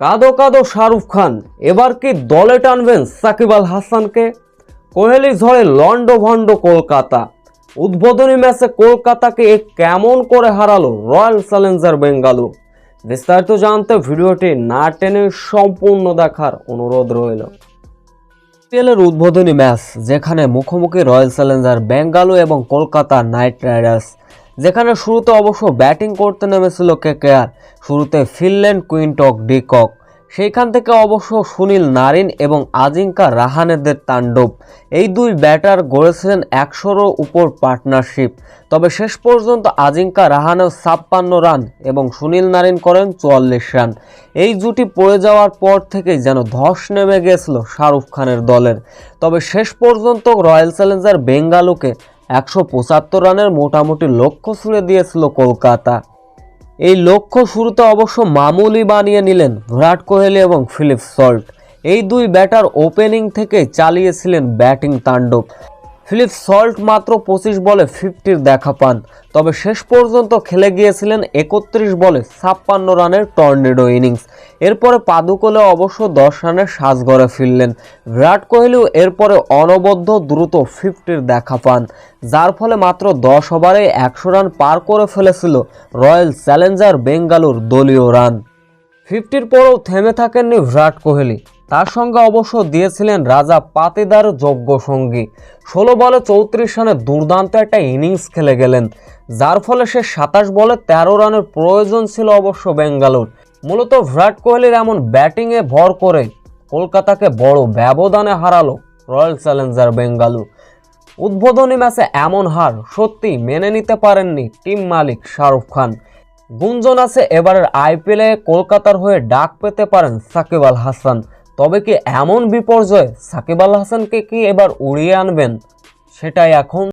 কাদো কাদো শাহরুখ খান, এবার কি দলে টানবেন সাকিব আল হাসানকে? কোহলি ঝড়ে লন্ড ভন্ড কলকাতা। উদ্বোধনী ম্যাচে কলকাতাকে কেমন করে হারালো রয়্যাল চ্যালেঞ্জার বেঙ্গালু বিস্তারিত জানতে ভিডিওটি না টেনে সম্পূর্ণ দেখার অনুরোধ রইল। আইপিএলের উদ্বোধনী ম্যাচ, যেখানে মুখোমুখি রয়্যাল চ্যালেঞ্জার বেঙ্গালুরু এবং কলকাতা নাইট রাইডার্স যেখানে শুরুতে অবশ্য ব্যাটিং করতে নেমেছিল কেকেআর, শুরুতে ফিনল্যান্ড কুইন্টক ডিকক সেইখান থেকে অবশ্য সুনীল নারিন এবং আজিঙ্কা রাহানেদের তাণ্ডব। এই দুই ব্যাটার গড়েছিলেন একশোরও উপর পার্টনারশিপ। তবে শেষ পর্যন্ত আজিঙ্কা রাহানেও ছাপ্পান্ন রান এবং সুনীল নারিন করেন চুয়াল্লিশ রান। এই জুটি পড়ে যাওয়ার পর থেকেই যেন ধস নেমে গেছিল শাহরুখ খানের দলের। তবে শেষ পর্যন্ত রয়্যাল চ্যালেঞ্জার বেঙ্গালুকে একশো পঁচাত্তর রানের মোটামুটি লক্ষ্য ছুঁড়ে দিয়েছিল কলকাতা। এই লক্ষ্য শুরুতে অবশ্য মামুলি বানিয়ে নিলেন বিরাট কোহলি এবং ফিলিপ সল্ট। এই দুই ব্যাটার ওপেনিং থেকে চালিয়েছিলেন ব্যাটিং তাণ্ডব। ফিলিপ সল্ট মাত্র পঁচিশ বলে ফিফটির দেখা পান। তবে শেষ পর্যন্ত খেলে গিয়েছিলেন একত্রিশ বলে ছাপ্পান্ন রানের টর্নেডো ইনিংস। এরপরে পাদুকলে অবশ্য দশ রানের সাজ গড়ে ফিরলেন। বিরাট কোহলিও এরপরে অনবদ্য দ্রুত ফিফটির দেখা পান। যার ফলে মাত্র দশ ওভারে একশো রান পার করে ফেলেছিল রয়্যাল চ্যালেঞ্জার বেঙ্গালুর দলীয় রান। ফিফটির পরেও থেমে থাকেননি বিরাট কোহলি। তার সঙ্গে অবশ্য দিয়েছিলেন রাজা পাতিদার যোগ্য সঙ্গী। ষোলো বলে চৌত্রিশ রানে দুর্দান্ত একটা ইনিংস খেলে গেলেন, যার ফলে সে সাতাশ বলে তেরো রানের প্রয়োজন ছিল অবশ্য বেঙ্গালুর। মূলত বিরাট কোহলির এমন ব্যাটিংয়ে ভর করে কলকাতাকে বড় ব্যবধানে হারালো রয়্যাল চ্যালেঞ্জার বেঙ্গালুর। উদ্বোধনী ম্যাচে এমন হার সত্যি মেনে নিতে পারেননি টিম মালিক শাহরুখ খান। গুঞ্জন আছে এবারের আইপিএলে কলকাতার হয়ে ডাক পেতে পারেন সাকিব আল হাসান। তবে কি এমন বিপর্যয় সাকিব আল হাসানকে কি এবার উড়িয়ে আনবেন? সেটাই এখন